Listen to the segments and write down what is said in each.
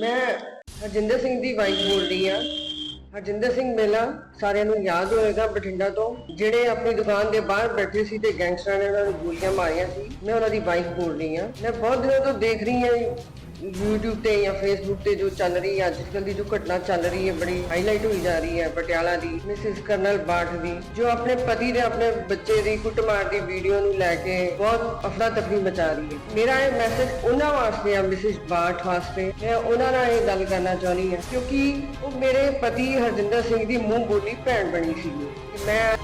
ਮੈਂ ਹਰਜਿੰਦਰ ਸਿੰਘ ਦੀ ਵਾਈਫ ਬੋਲ ਰਹੀ ਹਾਂ। ਹਰਜਿੰਦਰ ਸਿੰਘ ਮੇਲਾ ਸਾਰਿਆਂ ਨੂੰ ਯਾਦ ਹੋਏਗਾ ਬਠਿੰਡਾ ਤੋਂ, ਜਿਹੜੇ ਆਪਣੀ ਦੁਕਾਨ ਦੇ ਬਾਹਰ ਬੈਠੇ ਸੀ ਤੇ ਗੈਂਗਸਟਰਾਂ ਨੇ ਉਹਨਾਂ ਨੂੰ ਗੋਲੀਆਂ ਮਾਰੀਆਂ ਸੀ, ਮੈਂ ਉਹਨਾਂ ਦੀ ਵਾਈਫ ਬੋਲ ਰਹੀ ਹਾਂ। ਮੈਂ ਬਹੁਤ ਦਿਨਾਂ ਤੋਂ ਦੇਖ ਰਹੀ ਹਾਂ YouTube ਤੇ ਜਾਂ Facebook ਤੇ ਜੋ ਚੱਲ ਰਹੀ ਹੈ ਅੱਜ ਦੀ ਜੋ ਘਟਨਾ ਚੱਲ ਰਹੀ ਹੈ ਬੜੀ ਹਾਈਲਾਈਟ ਹੋਈ ਜਾ ਰਹੀ ਹੈ ਪਟਿਆਲਾ ਦੀ ਮਿਸਿਸ ਕਰਨਲ ਬਾਠ ਦੀ, ਜੋ ਆਪਣੇ ਪਤੀ ਦੇ, ਆਪਣੇ ਬੱਚੇ ਦੀ ਕੁੱਟਮਾਰ ਦੀ ਵੀਡੀਓ ਨੂੰ ਲੈ ਕੇ ਬਹੁਤ ਅਫਰਾ ਤਫਰੀ ਮਚਾ ਰਹੀ ਹੈ ਮੇਰਾ ਇਹ ਮੈਸੇਜ ਉਹਨਾਂ ਵਾਸਤੇ ਆ ਮਿਸਿਸ ਬਾਠ ਵਾਸਤੇ। ਮੈਂ ਉਹਨਾਂ ਨਾਲ ਇਹ ਗੱਲ ਕਰਨਾ ਚਾਹੁੰਦੀ ਹਾਂ ਕਿਉਂਕਿ ਉਹ ਮੇਰੇ ਪਤੀ ਹਰਜਿੰਦਰ ਸਿੰਘ ਦੀ ਮੂੰਹ ਬੋਲੀ ਭੈਣ ਬਣੀ ਸੀ। ਮੈਂ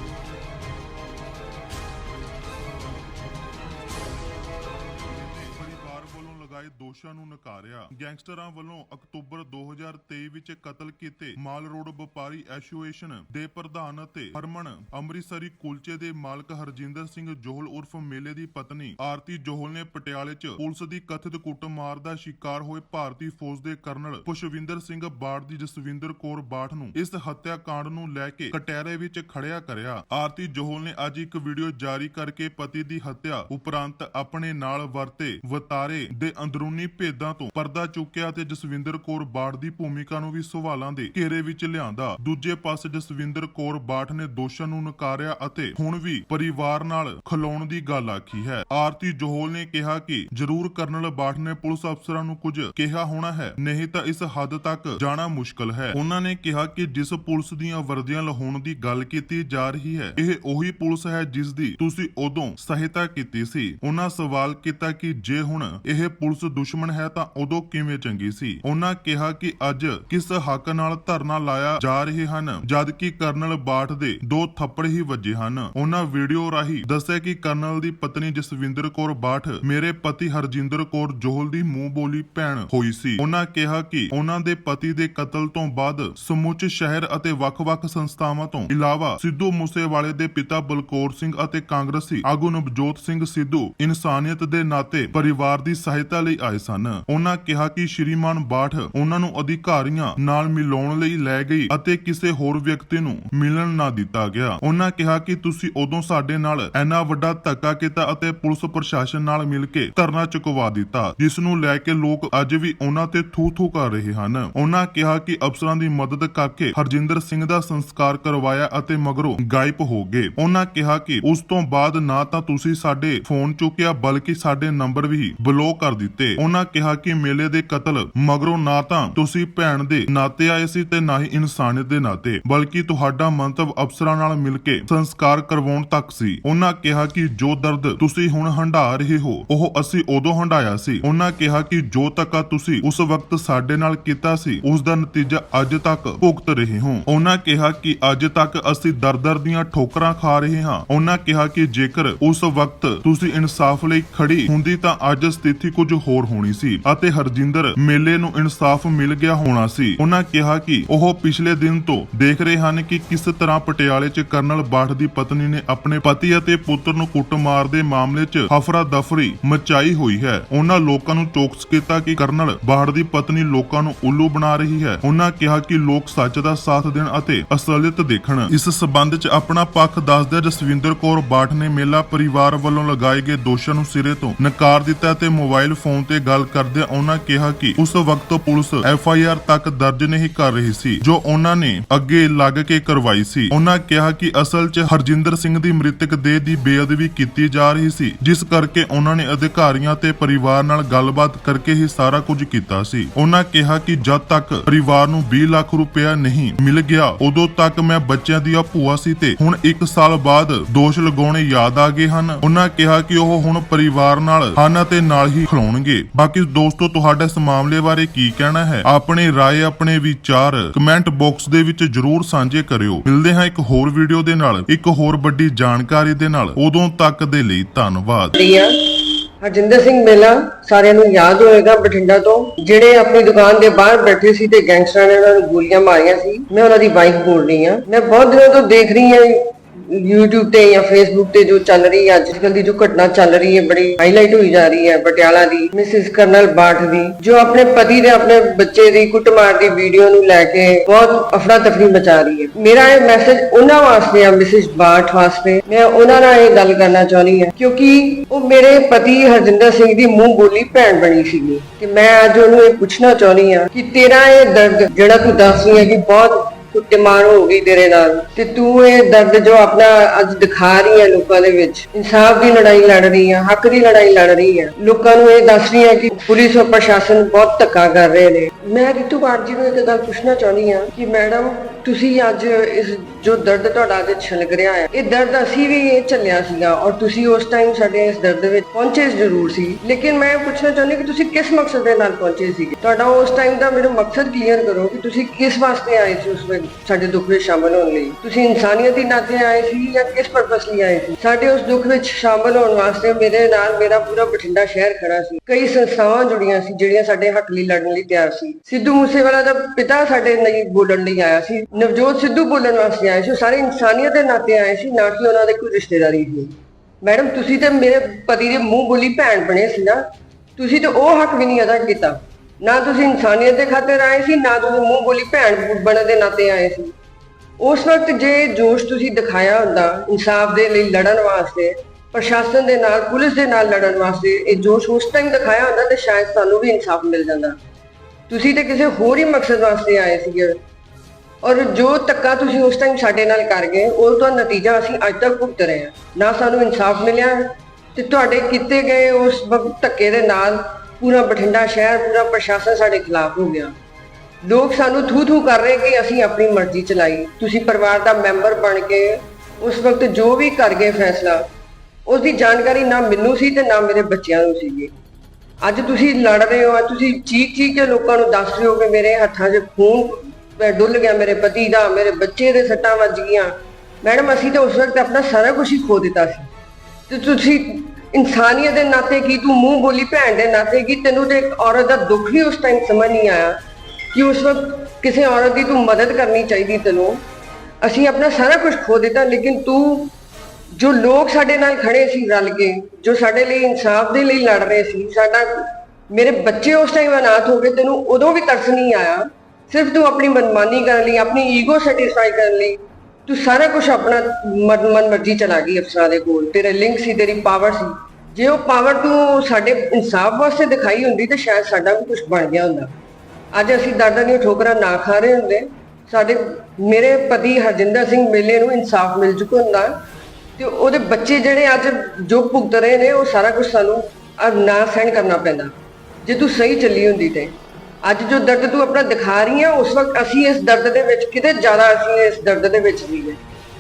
ਦੋਸ਼ਾਂ ਨੂੰ ਨਕਾਰਿਆ। ਗੈਂਗਸਟਰਾਂ ਵੱਲੋਂ ਅਕਤੂਬਰ 2023 ਵਿੱਚ ਕਤਲ ਕੀਤੇ ਮਾਲ ਰੋਡ ਵਪਾਰੀ ਐਸੋਸੀਏਸ਼ਨ ਦੇ ਪ੍ਰਧਾਨ ਅਤੇ ਹਰਮਨ ਅੰਮ੍ਰਿਤਸਰੀ ਕੁਲਚੇ ਦੇ ਮਾਲਕ ਹਰਜਿੰਦਰ ਸਿੰਘ ਜੋਹਲ ਉਰਫ ਮੇਲੇ ਦੀ ਪਤਨੀ ਆਰਤੀ ਜੋਹਲ ਨੇ ਪਟਿਆਲੇ 'ਚ ਪੁਲਿਸ ਦੀ ਕਥਿਤ ਕੁੱਟਮਾਰ ਦਾ ਸ਼ਿਕਾਰ ਹੋਏ ਭਾਰਤੀ ਫੌਜ ਦੇ ਕਰਨਲ ਪੁਸ਼ਵਿੰਦਰ ਸਿੰਘ ਬਾੜ ਦੀ ਜਸਵਿੰਦਰ ਕੌਰ ਬਾਠ ਨੂੰ ਇਸ ਹੱਤਿਆ ਕਾਂਡ ਨੂੰ ਲੈ ਕੇ ਕਟਹਿਰੇ ਵਿੱਚ ਖੜਿਆ ਕਰਿਆ। ਆਰਤੀ ਜੋਹਲ ਨੇ ਅੱਜ ਇੱਕ ਵੀਡੀਓ ਜਾਰੀ ਕਰਕੇ ਪਤੀ ਦੀ ਹੱਤਿਆ ਉਪਰੰਤ ਆਪਣੇ ਨਾਲ ਵਰਤੇ ਵਤਾਰੇ ਦੇ ਅੰਦਰੂਨੀ ਭੇਦਾਂ ਤੋਂ ਪਰਦਾ ਚੁੱਕਿਆ ਤੇ ਜਸਵਿੰਦਰ ਕੌਰ ਬਾੜ ਦੀ ਭੂਮਿਕਾ ਨੂੰ ਵੀ ਸਵਾਲਾਂ ਦੇ ਘੇਰੇ ਵਿੱਚ ਲਿਆਂਦਾ। ਦੂਜੇ ਪਾਸੇ ਜਸਵਿੰਦਰ ਕੌਰ ਬਾਠ ਨੇ ਦੋਸ਼ਾਂ ਨੂੰ ਨਕਾਰਿਆ ਅਤੇ ਹੁਣ ਵੀ ਪਰਿਵਾਰ ਨਾਲ ਖਲੋਣ ਦੀ ਗੱਲ ਆਖੀ ਹੈ। ਆਰਤੀ ਜੋਹਲ ਨੇ ਕਿਹਾ ਕਿ ਜ਼ਰੂਰ ਕਰਨਲ ਬਾਠ ਨੇ ਪੁਲਿਸ ਅਫਸਰਾਂ ਨੂੰ ਕੁਝ ਕਿਹਾ ਹੋਣਾ ਹੈ, ਨਹੀਂ ਤਾਂ ਇਸ ਹੱਦ ਤੱਕ ਜਾਣਾ ਮੁਸ਼ਕਲ ਹੈ। ਉਹਨਾਂ ਨੇ ਕਿਹਾ ਕਿ ਜਿਸ ਪੁਲਿਸ ਦੀਆਂ ਵਰਦੀਆਂ ਲਹਾਉਣ ਦੀ ਗੱਲ ਕੀਤੀ ਜਾ ਰਹੀ ਹੈ, ਇਹ ਉਹੀ ਪੁਲਿਸ ਹੈ ਜਿਸ ਦੀ ਤੁਸੀਂ ਉਦੋਂ ਸਹਾਇਤਾ ਕੀਤੀ ਸੀ। ਉਹਨਾਂ ਸਵਾਲ ਕੀਤਾ ਕਿ ਜੇ ਹੁਣ ਇਹ ਪੁਲਿਸ ਦੁਸ਼ਮਣ ਹੈ ਤਾਂ ਉਦੋਂ ਕਿਵੇਂ ਚੰਗੀ ਸੀ? ਉਹਨਾਂ ਕਿਹਾ ਕਿ ਅੱਜ ਕਿਸ ਹੱਕ ਨਾਲ ਧਰਨਾ ਲਾਇਆ ਜਾ ਰਹੇ ਹਨ ਜਦ ਕਿ ਕਰਨਲ ਬਾਠ ਦੇ ਦੋ ਥੱਪੜ ਹੀ ਵੱਜੇ ਹਨ। ਉਹਨਾਂ ਵੀਡੀਓ ਰਾਹੀਂ ਦੱਸਿਆ ਕਿ ਕਰਨਲ ਦੀ ਪਤਨੀ ਜਸਵਿੰਦਰ ਕੌਰ ਬਾਠ, ਮੇਰੇ ਪਤੀ ਹਰਜਿੰਦਰ ਕੌਰ ਜੋਹਲ ਦੀ ਮੂੰਹ ਬੋਲੀ ਭੈਣ ਹੋਈ ਸੀ। ਉਹਨਾਂ ਕਿਹਾ ਕਿ ਉਹਨਾਂ ਦੇ ਪਤੀ ਦੇ ਕਤਲ ਤੋਂ ਬਾਅਦ ਸਮੁੱਚੇ ਸ਼ਹਿਰ ਅਤੇ ਵੱਖ-ਵੱਖ ਸੰਸਥਾਵਾਂ ਤੋਂ ਇਲਾਵਾ ਸਿੱਧੂ ਮੂਸੇਵਾਲੇ ਦੇ ਪਿਤਾ ਬਲਕੌਰ ਸਿੰਘ ਅਤੇ ਕਾਂਗਰਸੀ ਆਗੂ ਨਵਜੋਤ ਸਿੰਘ ਸਿੱਧੂ ਇਨਸਾਨੀਅਤ ਦੇ ਨਾਤੇ ਪਰਿਵਾਰ ਦੀ ਸਹਾਇਤਾ ਲਈ ਆਏ ਸਨ। ਉਹਨਾਂ ਕਿਹਾ ਕਿ ਸ਼੍ਰੀਮਾਨ ਬਾਠ ਉਹਨਾਂ ਨੂੰ ਅਧਿਕਾਰੀਆਂ ਨਾਲ ਮਿਲਾਉਣ ਲਈ ਲੈ ਗਈ ਅਤੇ ਕਿਸੇ ਹੋਰ ਵਿਅਕਤੀ ਨੂੰ ਮਿਲਣ ਨਾ ਦਿੱਤਾ ਗਿਆ। ਉਹਨਾਂ ਕਿਹਾ ਕਿ ਤੁਸੀਂ ਉਦੋਂ ਸਾਡੇ ਨਾਲ ਇੰਨਾ ਵੱਡਾ ਧੱਕਾ ਕੀਤਾ ਅਤੇ ਪੁਲਿਸ ਪ੍ਰਸ਼ਾਸਨ ਨਾਲ ਮਿਲ ਕੇ ਧਰਨਾ ਚੁਕਵਾ ਦਿੱਤਾ, ਜਿਸ ਨੂੰ ਲੈ ਕੇ ਲੋਕ ਅੱਜ ਵੀ ਉਹਨਾਂ ਤੇ ਥੂ ਥੂ ਕਰ ਰਹੇ ਹਨ। ਉਹਨਾਂ ਕਿਹਾ ਕਿ ਅਫਸਰਾਂ ਦੀ ਮਦਦ ਕਰਕੇ ਹਰਜਿੰਦਰ ਸਿੰਘ ਦਾ ਸੰਸਕਾਰ ਕਰਵਾਇਆ ਅਤੇ ਮਗਰੋਂ ਗਾਇਬ ਹੋ ਗਏ। ਉਹਨਾਂ ਕਿਹਾ ਕਿ ਉਸ ਤੋਂ ਬਾਅਦ ਨਾ ਤਾਂ ਤੁਸੀਂ ਸਾਡੇ ਫੋਨ ਚੁੱਕਿਆ, ਬਲਕਿ ਸਾਡੇ ਨੰਬਰ ਵੀ ਬਲੌਕ ਕਰ ਦਿੱਤੇ। ਉਹਨਾਂ ਕਿਹਾ ਕਿ ਮੇਲੇ ਦੇ ਕਤਲ ਮਗਰੋਂ ਨਾ ਤਾਂ ਤੁਸੀਂ ਭੈਣ ਦੇ ਨਾਤੇ ਆਏ ਸੀ ਤੇ ਨਾ ਹੀ ਇਨਸਾਨੀਅਤ ਦੇ ਨਾਤੇ, ਬਲਕਿ ਤੁਹਾਡਾ ਮੰਤਵ ਅਫਸਰਾਂ ਨਾਲ ਮਿਲ ਕੇ ਸੰਸਕਾਰ ਕਰਵਾਉਣ ਤੱਕ ਸੀ। ਉਹਨਾਂ ਕਿਹਾ ਕਿ ਜੋ ਦਰਦ ਤੁਸੀਂ ਹੁਣ ਹੰਢਾ ਰਹੇ ਹੋ, ਉਹ ਅਸੀਂ ਉਦੋਂ ਹੰਢਾਇਆ ਸੀ। ਉਹਨਾਂ ਕਿਹਾ ਕਿ ਜੋ ਧੱਕਾ ਤੁਸੀਂ ਉਸ ਵਕਤ ਸਾਡੇ ਨਾਲ ਕੀਤਾ ਸੀ, ਉਸ ਦਾ ਨਤੀਜਾ ਅੱਜ ਤੱਕ ਭੁਗਤ ਰਹੇ ਹੋ। ਉਹਨਾਂ ਕਿਹਾ ਕਿ ਅੱਜ ਤੱਕ ਅਸੀਂ ਦਰ-ਦਰ ਦੀਆਂ ਠੋਕਰਾਂ ਖਾ ਰਹੇ ਹਾਂ। ਉਹਨਾਂ ਕਿਹਾ ਕਿ ਜੇਕਰ ਉਸ ਵਕਤ ਤੁਸੀਂ ਇਨਸਾਫ ਲਈ ਖੜੀ ਹੁੰਦੀ ਤਾਂ ਅੱਜ ਸਥਿਤੀ ਕੁਝ ਹੋਰ ਹੋਣੀ ਸੀ ਅਤੇ ਹਰਜਿੰਦਰ ਮੇਲੇ ਨੂੰ ਇਨਸਾਫ ਮਿਲ ਗਿਆ ਹੋਣਾ ਸੀ। ਉਹਨਾਂ ਕਿਹਾ ਕਿ ਉਹ ਪਿਛਲੇ ਦਿਨ ਤੋਂ ਦੇਖ ਰਹੇ ਹਨ ਕਿ ਕਿਸ ਤਰ੍ਹਾਂ ਪਟਿਆਲੇ 'ਚ ਕਰਨਲ ਬਾਠ ਦੀ ਪਤਨੀ ਨੇ ਆਪਣੇ ਪਤੀ ਅਤੇ ਪੁੱਤਰ ਨੂੰ ਕੁੱਟਮਾਰ ਦੇ ਮਾਮਲੇ 'ਚ ਹਫਰਾ ਦਫਰੀ ਮਚਾਈ ਹੋਈ ਹੈ। ਉਹਨਾਂ ਲੋਕਾਂ ਨੂੰ ਚੌਕਸ ਕੀਤਾ ਕਿ ਕਰਨਲ ਬਾਠ ਦੀ ਪਤਨੀ ਲੋਕਾਂ ਨੂੰ ਉੱਲੂ ਬਣਾ ਰਹੀ ਹੈ। ਉਹਨਾਂ ਕਿਹਾ ਕਿ ਲੋਕ ਸੱਚ ਦਾ ਸਾਥ ਦੇਣ ਅਤੇ ਅਸਲੀਅਤ ਦੇਖਣ। ਇਸ ਸਬੰਧ 'ਚ ਆਪਣਾ ਪੱਖ ਦੱਸਦਿਆਂ ਜਸਵਿੰਦਰ ਕੌਰ ਬਾਠ ਨੇ ਮੇਲਾ ਪਰਿਵਾਰ ਵੱਲੋਂ ਲਗਾਏ ਗਏ ਦੋਸ਼ਾਂ ਨੂੰ ਸਿਰੇ ਤੋਂ ਨਕਾਰ ਦਿੱਤਾ ਤੇ ਮੋਬਾਈਲ ਫੋਨ ਤੇ ਗੱਲ ਕਰਦਿਆਂ ਉਹਨਾਂ ਕਿਹਾ ਕਿ ਉਸ ਵਕਤ ਪੁਲਿਸ ਐਫ ਆਈ ਆਰ ਤੱਕ ਦਰਜ ਨਹੀਂ ਕਰ ਰਹੀ ਸੀ, ਜੋ ਉਹਨਾਂ ਨੇ ਅੱਗੇ ਲੱਗ ਕੇ ਕਰਵਾਈ ਸੀ। ਉਹਨਾਂ ਕਿਹਾ ਕਿ ਅਸਲ 'ਚ ਹਰਜਿੰਦਰ ਸਿੰਘ ਦੀ ਮ੍ਰਿਤਕ ਦੇਹ ਦੀ ਬੇਅਦਬੀ ਕੀਤੀ ਜਾ ਰਹੀ ਸੀ, ਜਿਸ ਕਰਕੇ ਉਹਨਾਂ ਨੇ ਅਧਿਕਾਰੀਆਂ ਤੇ ਪਰਿਵਾਰ ਨਾਲ ਗੱਲਬਾਤ ਕਰਕੇ ਹੀ ਸਾਰਾ ਕੁਝ ਕੀਤਾ ਸੀ। ਉਹਨਾਂ ਕਿਹਾ ਕਿ ਜਦ ਤੱਕ ਪਰਿਵਾਰ ਨੂੰ 20 ਲੱਖ ਰੁਪਇਆ ਨਹੀਂ ਮਿਲ ਗਿਆ, ਉਦੋਂ ਤੱਕ ਮੈਂ ਬੱਚਿਆਂ ਦੀ ਭੂਆ ਸੀ ਤੇ ਹੁਣ 1 ਸਾਲ ਬਾਅਦ ਦੋਸ਼ ਲਗਾਉਣੇ ਯਾਦ ਆ ਗਏ ਹਨ। ਉਹਨਾਂ ਕਿਹਾ ਕਿ ਉਹ ਹੁਣ ਪਰਿਵਾਰ ਨਾਲ ਹਨ ਅਤੇ ਨਾਲ ਹੀ ਖਲੋਣਗੇ। ਬਾਕੀ ਦੋਸਤੋ ਤੁਹਾਡਾ ਇਸ ਮਾਮਲੇ ਬਾਰੇ ਕੀ ਕਹਿਣਾ ਹੈ ਆਪਣੀ رائے ਆਪਣੇ ਵਿਚਾਰ ਕਮੈਂਟ ਬਾਕਸ ਦੇ ਵਿੱਚ ਜਰੂਰ ਸਾਂਝੇ ਕਰਿਓ ਮਿਲਦੇ ਹਾਂ ਇੱਕ ਹੋਰ ਵੀਡੀਓ ਦੇ ਨਾਲ ਇੱਕ ਹੋਰ ਵੱਡੀ ਜਾਣਕਾਰੀ ਦੇ ਨਾਲ ਉਦੋਂ ਤੱਕ ਦੇ ਲਈ ਧੰਨਵਾਦ ਰਹੀ ਹਾਂ ਹਰਜਿੰਦਰ ਸਿੰਘ ਮੇਲਾ ਸਾਰਿਆਂ ਨੂੰ ਯਾਦ ਹੋਏਗਾ ਬਠਿੰਡਾ ਤੋਂ ਜਿਹੜੇ ਆਪਣੀ ਦੁਕਾਨ ਦੇ ਬਾਹਰ ਬੈਠੇ ਸੀ ਤੇ ਗੈਂਗਸਟਰਾਂ ਨੇ ਉਹਨਾਂ ਨੂੰ ਗੋਲੀਆਂ ਮਾਰੀਆਂ ਸੀ ਮੈਂ ਉਹਨਾਂ ਦੀ ਵਾਈਫ ਬੋਲ ਰਹੀ ਹਾਂ ਮੈਂ ਬਹੁਤ ਦਿਨਾਂ ਤੋਂ ਦੇਖ ਰਹੀ ਹਾਂ YouTube ਤੇ ਜਾਂ Facebook ਤੇ ਜੋ ਚੱਲ ਰਹੀ ਹੈ ਅੱਜ ਦੀ ਜੋ ਘਟਨਾ ਚੱਲ ਰਹੀ ਹੈ, ਬੜੀ ਹਾਈਲਾਈਟ ਹੋਈ ਜਾ ਰਹੀ ਹੈ ਪਟਿਆਲਾ ਦੀ ਮਿਸਿਸ ਕਰਨਲ ਬਾਠ ਦੀ, ਜੋ ਆਪਣੇ ਪਤੀ ਦੇ ਆਪਣੇ ਬੱਚੇ ਦੀ ਕੁੱਟਮਾਰ ਦੀ ਵੀਡੀਓ ਨੂੰ ਲੈ ਕੇ ਬਹੁਤ ਅਫਰਾ ਤਫਰੀ ਮਚਾ ਰਹੀ ਹੈ। ਮੇਰਾ ਇਹ ਮੈਸੇਜ ਉਹਨਾਂ ਵਾਸਤੇ ਆ ਮਿਸਿਸ ਬਾਠ ਵਾਸਤੇ। ਮੈਂ ਉਹਨਾਂ ਨਾਲ ਇਹ ਗੱਲ ਕਰਨਾ ਚਾਹੁੰਦੀ ਹਾਂ, ਕਿਉਂਕਿ ਉਹ ਮੇਰੇ ਪਤੀ ਹਰਜਿੰਦਰ ਸਿੰਘ ਦੀ ਮੂੰਹ ਬੋਲੀ ਭੈਣ ਬਣੀ ਸੀਗੀ। ਤੇ ਮੈਂ ਅੱਜ ਉਹਨੂੰ ਇਹ ਪੁੱਛਣਾ ਚਾਹੁੰਦੀ ਹਾਂ ਕਿ ਤੇਰਾ ਇਹ ਦਰਦ ਜਿਹੜਾ ਤੂੰ ਦੱਸ ਰਹੀ ਹੈ ਕਿ ਬਹੁਤ ਕੁੱਟਮਾਰ ਹੋ ਗਈ ਤੇਰੇ ਨਾਲ। ਤੇ ਤੂੰ ਇਹ ਦਰਦ ਜੋ ਆਪਣਾ ਅੱਜ ਦਿਖਾ ਰਹੀ ਹੈ ਲੋਕਾਂ ਦੇ ਵਿੱਚ, ਇਨਸਾਫ ਦੀ ਲੜਾਈ ਲੜ ਰਹੀ ਹੈ ਹੱਕ ਦੀ ਲੜਾਈ ਲੜ ਰਹੀ ਹੈ ਲੋਕਾਂ ਨੂੰ ਇਹ ਦੱਸ ਰਹੀ ਹੈ ਕਿ ਪੁਲਿਸ ਔਰ ਪ੍ਰਸ਼ਾਸਨ ਬਹੁਤ ਧੱਕਾ ਕਰ ਰਹੇ ਨੇ। ਮੈਂ ਰਿਤੂ ਬਾੜ ਜੀ ਨੂੰ ਇੱਕ ਗੱਲ ਪੁੱਛਣਾ ਚਾਹੁੰਦੀ ਹਾਂ ਕਿ ਮੈਡਮ ਤੁਸੀਂ ਅੱਜ ਇਸ ਜੋ ਦਰਦ ਤੁਹਾਡਾ ਅੱਜ ਛਲਕ ਰਿਹਾ ਹੈ, ਇਹ ਦਰਦ ਅਸੀਂ ਵੀ ਇਹ ਚੱਲਿਆ ਸੀਗਾ ਔਰ ਤੁਸੀਂ ਉਸ ਟਾਈਮ ਸਾਡੇ ਇਸ ਦਰਦ ਵਿੱਚ ਪਹੁੰਚੇ ਜ਼ਰੂਰ ਸੀ। ਲੇਕਿਨ ਮੈਂ ਪੁੱਛਣਾ ਚਾਹੁੰਦੀ ਕਿ ਤੁਸੀਂ ਕਿਸ ਮਕਸਦ ਦੇ ਨਾਲ ਪਹੁੰਚੇ ਸੀਗੇ? ਤੁਹਾਡਾ ਉਸ ਟਾਈਮ ਦਾ ਮੈਨੂੰ ਮਕਸਦ ਕਲੀਅਰ ਕਰੋ ਕਿ ਤੁਸੀਂ ਕਿਸ ਵਾਸਤੇ ਆਏ ਸੀ ਉਸ ਵੇਲੇ ਸਾਡੇ ਦੁੱਖ ਵਿੱਚ ਸ਼ਾਮਲ ਹੋਣ ਲਈ? ਤੁਸੀਂ ਇਨਸਾਨੀਅਤ ਦੀ ਨਾਤੇ ਆਏ ਸੀ ਜਾਂ ਕਿਸ ਪਰਪਸ ਲਈ ਆਏ ਸੀ? ਸਾਡੇ ਉਸ ਦੁੱਖ ਵਿੱਚ ਸ਼ਾਮਲ ਹੋਣ ਵਾਸਤੇ ਮੇਰੇ ਨਾਲ ਮੇਰਾ ਪੂਰਾ ਬਠਿੰਡਾ ਸ਼ਹਿਰ ਖੜਾ ਸੀ। ਕਈ ਸੰਸਥਾਵਾਂ ਜੁੜੀਆਂ ਸੀ ਜਿਹੜੀਆਂ ਸਾਡੇ ਹੱਕ ਲਈ ਲੜਨ ਲਈ ਤਿਆਰ ਸੀ। ਸਿੱਧੂ ਮੂਸੇਵਾਲਾ ਦਾ ਪਿਤਾ ਸਾਡੇ ਲਈ ਬੋਲਣ ਲਈ ਆਇਆ ਸੀ। ਨਵਜੋਤ ਸਿੱਧੂ ਬੋਲਣ ਵਾਸਤੇ ਆਏ ਸੀ, ਉਹ ਸਾਰੇ ਇਨਸਾਨੀਅਤ ਦੇ ਨਾਤੇ ਆਏ ਸੀ, ਨਾ ਕਿ ਉਹਨਾਂ ਦੇ ਕੋਈ ਰਿਸ਼ਤੇਦਾਰੀ ਸੀ। ਮੈਡਮ, ਤੁਸੀਂ ਤੇ ਮੇਰੇ ਪਤੀ ਦੇ ਮੂੰਹ ਬੋਲੀ ਭੈਣ ਬਣੇ ਸੀ ਨਾ, ਤੁਸੀਂ ਤੇ ਉਹ ਹੱਕ ਵੀ ਨਹੀਂ ਅਦਾ ਕੀਤਾ। ਨਾ ਤੁਸੀਂ ਇਨਸਾਨੀਅਤ ਦੇ ਖਾਤਰ ਆਏ ਸੀ, ਨਾ ਤੁਸੀਂ ਮੂੰਹ ਬੋਲੀ ਭੈਣ ਬਣਨ ਦੇ ਨਾਤੇ ਆਏ ਸੀ। ਉਸ ਵਕਤ ਜੇ ਜੋਸ਼ ਤੁਸੀਂ ਦਿਖਾਇਆ ਹੁੰਦਾ, ਇਨਸਾਫ ਦੇ ਲਈ ਲੜਨ ਵਾਸਤੇ, ਪ੍ਰਸ਼ਾਸਨ ਦੇ ਨਾਲ, ਪੁਲਿਸ ਦੇ ਨਾਲ ਲੜਨ ਵਾਸਤੇ, ਇਹ ਜੋਸ਼ ਉਸ ਟਾਈਮ ਦਿਖਾਇਆ ਹੁੰਦਾ ਤੇ ਸ਼ਾਇਦ ਤੁਹਾਨੂੰ ਵੀ ਇਨਸਾਫ ਮਿਲ ਜਾਂਦਾ। ਤੁਸੀਂ ਤੇ ਕਿਸੇ ਹੋਰ ਹੀ ਮਕਸਦ ਵਾਸਤੇ ਆਏ ਸੀਗੇ। ਔਰ ਜੋ ਧੱਕਾ ਤੁਸੀਂ ਉਸ ਟਾਈਮ ਸਾਡੇ ਨਾਲ ਕਰ ਗਏ, ਉਹ ਦਾ ਨਤੀਜਾ ਅਸੀਂ ਅੱਜ ਤੱਕ ਭੁਗਤ ਰਹੇ ਹਾਂ। ਨਾ ਸਾਨੂੰ ਇਨਸਾਫ ਮਿਲਿਆ ਤੇ ਤੁਹਾਡੇ ਕੀਤੇ ਗਏ ਉਸ ਵਕਤ ਧੱਕੇ ਦੇ ਨਾਲ ਪੂਰਾ ਬਠਿੰਡਾ ਸ਼ਹਿਰ, ਪੂਰਾ ਪ੍ਰਸ਼ਾਸਨ ਸਾਡੇ ਖਿਲਾਫ ਹੋ ਗਿਆ। ਲੋਕ ਸਾਨੂੰ ਥੂ ਥੂ ਕਰ ਰਹੇ ਕਿ ਅਸੀਂ ਆਪਣੀ ਮਰਜ਼ੀ ਚਲਾਈ। ਤੁਸੀਂ ਪਰਿਵਾਰ ਦਾ ਮੈਂਬਰ ਬਣ ਕੇ ਉਸ ਵਕਤ ਜੋ ਵੀ ਕਰ ਗਏ ਫੈਸਲਾ ਉਸ ਦੀ ਜਾਣਕਾਰੀ ਨਾ ਮੈਨੂੰ ਸੀ ਤੇ ਨਾ ਮੇਰੇ ਬੱਚਿਆਂ ਨੂੰ ਸੀਗੀ। ਅੱਜ ਤੁਸੀਂ ਲੜ ਰਹੇ ਹੋ, ਅੱਜ ਤੁਸੀਂ ਚੀਕ ਚੀਕ ਕੇ ਲੋਕਾਂ ਨੂੰ ਦੱਸ ਰਹੇ ਹੋ ਕਿ ਮੇਰੇ ਹੱਥਾਂ 'ਚ ਖੂਨ ਡੁੱਲ ਗਿਆ, ਮੇਰੇ ਪਤੀ ਦਾ, ਮੇਰੇ ਬੱਚੇ ਦੇ ਸੱਟਾਂ ਵੱਜ ਗਈਆਂ। ਮੈਡਮ, ਅਸੀਂ ਤਾਂ ਉਸ ਵਕਤ ਆਪਣਾ ਸਾਰਾ ਕੁਝ ਹੀ ਖੋ ਦਿੱਤਾ ਸੀ। ਤੇ ਤੁਸੀਂ ਇਨਸਾਨੀਅਤ ਦੇ ਨਾਤੇ ਕੀ, ਤੂੰ ਮੂੰਹ ਬੋਲੀ ਭੈਣ ਦੇ ਨਾਤੇ ਕੀ, ਤੈਨੂੰ ਤੇ ਇੱਕ ਔਰਤ ਦਾ ਦੁੱਖ ਵੀ ਉਸ ਟਾਈਮ ਸਮਝ ਨਹੀਂ ਆਇਆ ਕਿ ਉਸ ਵਕਤ ਕਿਸੇ ਔਰਤ ਦੀ ਤੂੰ ਮਦਦ ਕਰਨੀ ਚਾਹੀਦੀ ਤੈਨੂੰ? ਅਸੀਂ ਆਪਣਾ ਸਾਰਾ ਕੁਝ ਖੋ ਦਿੱਤਾ, ਲੇਕਿਨ ਤੂੰ ਜੋ ਲੋਕ ਸਾਡੇ ਨਾਲ ਖੜੇ ਸੀ ਰਲ ਕੇ, ਜੋ ਸਾਡੇ ਲਈ ਇਨਸਾਫ ਦੇ ਲਈ ਲੜ ਰਹੇ ਸੀ, ਸਾਡਾ ਮੇਰੇ ਬੱਚੇ ਉਸ ਟਾਈਮ ਅਨਾਥ ਹੋ ਗਏ, ਤੈਨੂੰ ਉਦੋਂ ਵੀ ਤਰਸ ਨਹੀਂ ਆਇਆ। ਸਿਰਫ ਤੂੰ ਆਪਣੀ ਮਨਮਾਨੀ ਕਰਨ ਲਈ, ਆਪਣੀ ਈਗੋ ਸੈਟੀਸਫਾਈ ਕਰਨ ਲਈ ਤੂੰ ਸਾਰਾ ਕੁਝ ਆਪਣਾ ਮਨ ਮਰਜ਼ੀ ਚਲਾ ਗਈ ਅਫਸਰਾਂ ਦੇ ਕੋਲ। ਤੇਰੇ ਲਿੰਕ ਸੀ, ਤੇਰੀ ਪਾਵਰ ਸੀ। ਜੇ ਉਹ ਪਾਵਰ ਤੂੰ ਸਾਡੇ ਇਨਸਾਫ ਵਾਸਤੇ ਦਿਖਾਈ ਹੁੰਦੀ ਤਾਂ ਸ਼ਾਇਦ ਸਾਡਾ ਵੀ ਕੁਝ ਬਣ ਗਿਆ ਹੁੰਦਾ। ਅੱਜ ਅਸੀਂ ਦਰਦਾਂ ਦੀਆਂ ਠੋਕਰਾਂ ਨਾ ਖਾ ਰਹੇ ਹੁੰਦੇ। ਸਾਡੇ, ਮੇਰੇ ਪਤੀ ਹਰਜਿੰਦਰ ਸਿੰਘ ਮੇਲੇ ਨੂੰ ਇਨਸਾਫ ਮਿਲ ਚੁੱਕਾ ਹੁੰਦਾ। ਤੇ ਉਹਦੇ ਬੱਚੇ ਜਿਹੜੇ ਅੱਜ ਜੋ ਭੁਗਤ ਰਹੇ ਨੇ, ਉਹ ਸਾਰਾ ਕੁਝ ਸਾਨੂੰ ਨਾ ਸਹਿਣ ਕਰਨਾ ਪੈਂਦਾ। ਜੇ ਤੂੰ ਸਹੀ ਚੱਲੀ ਹੁੰਦੀ ਤੇ। ਅੱਜ ਜੋ ਦਰਦ ਤੂੰ ਆਪਣਾ ਦਿਖਾ ਰਹੀ ਹੈ ਉਸ ਵਕਤ ਅਸੀਂ ਇਸ ਦਰਦ ਦੇ ਵਿੱਚ, ਕਿਤੇ ਜ਼ਿਆਦਾ ਅਸੀਂ ਇਸ ਦਰਦ ਦੇ ਵਿੱਚ ਸੀਗੇ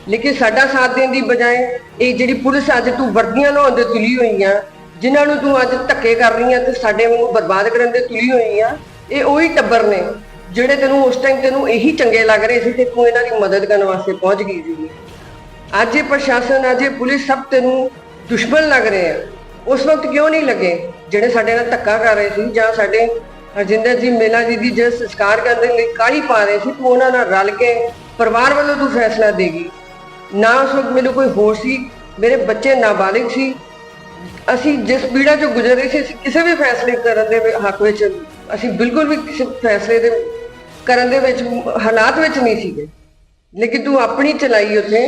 ਲੇਕਿਨ ਸਾਡਾ ਸਾਥ ਦੇਣ ਦੀ ਬਜਾਏ, ਇਹ ਜਿਹੜੀ ਪੁਲਿਸ ਅੱਜ ਤੂੰ ਵਰਦੀਆਂ ਲਾਉਣ ਦੇ ਤੁਲੀ ਹੋਈ ਆ, ਜਿਨ੍ਹਾਂ ਨੂੰ ਤੂੰ ਅੱਜ ਧੱਕੇ ਕਰ ਰਹੀ ਆ ਤੇ ਸਾਡੇ ਨੂੰ ਬਰਬਾਦ ਕਰਨ ਦੇ ਤੁਲੀ ਹੋਈ ਆ, ਇਹ ਉਹੀ ਟੱਬਰ ਨੇ, ਜਿਹੜੇ ਤੈਨੂੰ ਉਸ ਟਾਈਮ ਤੈਨੂੰ ਇਹੀ ਚੰਗੇ ਲੱਗ ਰਹੇ ਸੀ ਤੇ ਤੂੰ ਇਹਨਾਂ ਦੀ ਮਦਦ ਕਰਨ ਵਾਸਤੇ ਪਹੁੰਚ ਗਈ ਸੀ। ਅੱਜ ਇਹ ਪ੍ਰਸ਼ਾਸਨ, ਅੱਜ ਇਹ ਪੁਲਿਸ ਸਭ ਤੈਨੂੰ ਦੁਸ਼ਮਣ ਲੱਗ ਰਹੇ ਆ। ਉਸ ਵਕਤ ਕਿਉਂ ਨਹੀਂ ਲੱਗੇ, ਜਿਹੜੇ ਸਾਡੇ ਨਾਲ ਧੱਕਾ ਕਰ ਰਹੇ ਸੀ ਜਾਂ ਸਾਡੇ ਹਰਜਿੰਦਰ ਜੀ, ਮੇਲਾ ਜੀ ਦੀ ਜਿਹੜੇ ਸੰਸਕਾਰ ਕਰਨ ਦੇ ਲਈ ਕਾਹਲੀ ਪਾ ਰਹੇ ਸੀ, ਤੂੰ ਉਹਨਾਂ ਨਾਲ ਰਲ ਕੇ ਪਰਿਵਾਰ ਵੱਲੋਂ ਤੂੰ ਫੈਸਲਾ ਦੇਗੀ ਨਾ ਉਸ ਵਕਤ ਮੈਨੂੰ ਕੋਈ ਹੋਸ਼ ਸੀ, ਮੇਰੇ ਬੱਚੇ ਨਾਬਾਲਿਗ ਸੀ। ਅਸੀਂ ਜਿਸ ਪੀੜਾ ਚੋਂ ਗੁਜ਼ਰ ਰਹੇ ਸੀ, ਅਸੀਂ ਕਿਸੇ ਵੀ ਫੈਸਲੇ ਕਰਨ ਦੇ ਹੱਕ ਵਿੱਚ, ਅਸੀਂ ਬਿਲਕੁਲ ਵੀ ਕਿਸੇ ਫੈਸਲੇ ਦੇ ਕਰਨ ਦੇ ਵਿੱਚ, ਹਾਲਾਤ ਵਿੱਚ ਨਹੀਂ ਸੀਗੇ। ਲੇਕਿਨ ਤੂੰ ਆਪਣੀ ਚਲਾਈ ਉੱਥੇ